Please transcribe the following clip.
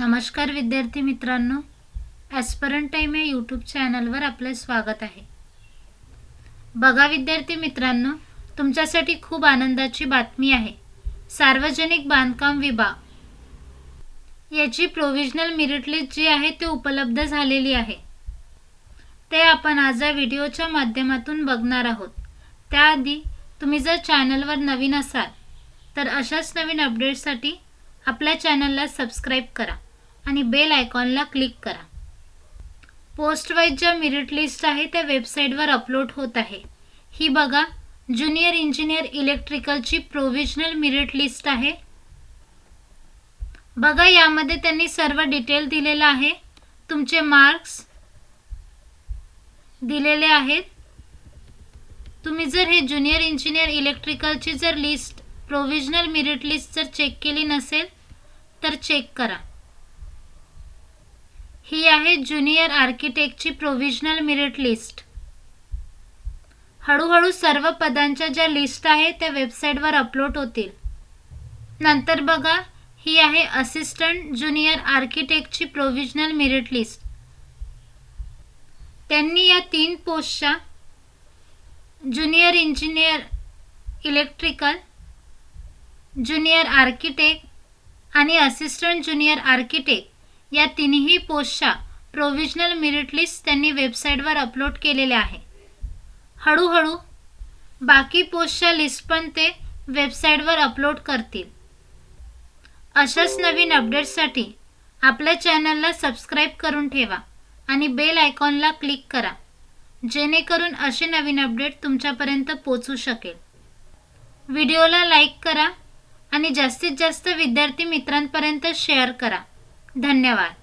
नमस्कार विद्यार्थी मित्रांनो ॲस्परंट टाईम या यूट्यूब चॅनलवर आपलं स्वागत आहे. बघा विद्यार्थी मित्रांनो तुमच्यासाठी खूप आनंदाची बातमी आहे. सार्वजनिक बांधकाम विभाग. याची प्रोव्हिजनल मेरिट लिस्ट जी आहे ती उपलब्ध झालेली आहे. ते आपण आज या व्हिडिओच्या माध्यमातून बघणार आहोत. त्याआधी तुम्ही जर चॅनलवर नवीन असाल तर अशाच नवीन अपडेट्ससाठी आपल्या चॅनलला सबस्क्राईब करा. आणि बेल आयकॉनला क्लिक करा. पोस्टवाईज ज्या मेरिट लिस्ट आहे त्या वेबसाईटवर अपलोड होत आहे. ही बघा ज्युनियर इंजिनियर इलेक्ट्रिकलची प्रोव्हिजनल मेरिट लिस्ट आहे. बघा यामध्ये त्यांनी सर्व डिटेल दिलेलं आहे. तुमचे मार्क्स दिलेले आहेत. तुम्ही जर हे ज्युनियर इंजिनियर इलेक्ट्रिकलची जर लिस्ट प्रोव्हिजनल मेरिट लिस्ट जर चेक केली नसेल तर चेक करा. ही आहे ज्युनियर आर्किटेक्टची प्रोव्हिजनल मेरिट लिस्ट हळूहळू सर्व पदांच्या ज्या लिस्ट आहे त्या वेबसाईटवर अपलोड होतील. नंतर बघा ही आहे असिस्टंट ज्युनियर आर्किटेक्टची प्रोव्हिजनल मेरिट लिस्ट त्यांनी या तीन पोस्टच्या junior engineer electrical junior architect आणि असिस्टंट ज्युनियर आर्किटेक्ट या तिन्ही पोस्टच्या प्रोव्हिजनल मेरिट लिस्ट त्यांनी वेबसाईटवर अपलोड केलेल्या आहे हळूहळू बाकी पोस्टच्या लिस्ट पण ते वेबसाईटवर अपलोड करतील. अशाच नवीन अपडेट्ससाठी आपल्या चॅनलला सबस्क्राईब करून ठेवा आणि बेल आयकॉनला क्लिक करा जेणेकरून असे नवीन अपडेट तुमच्यापर्यंत पोचू शकेल. व्हिडिओला लाईक करा आणि जास्तीत जास्त विद्यार्थी मित्रांपर्यंत शेअर करा. धन्यवाद.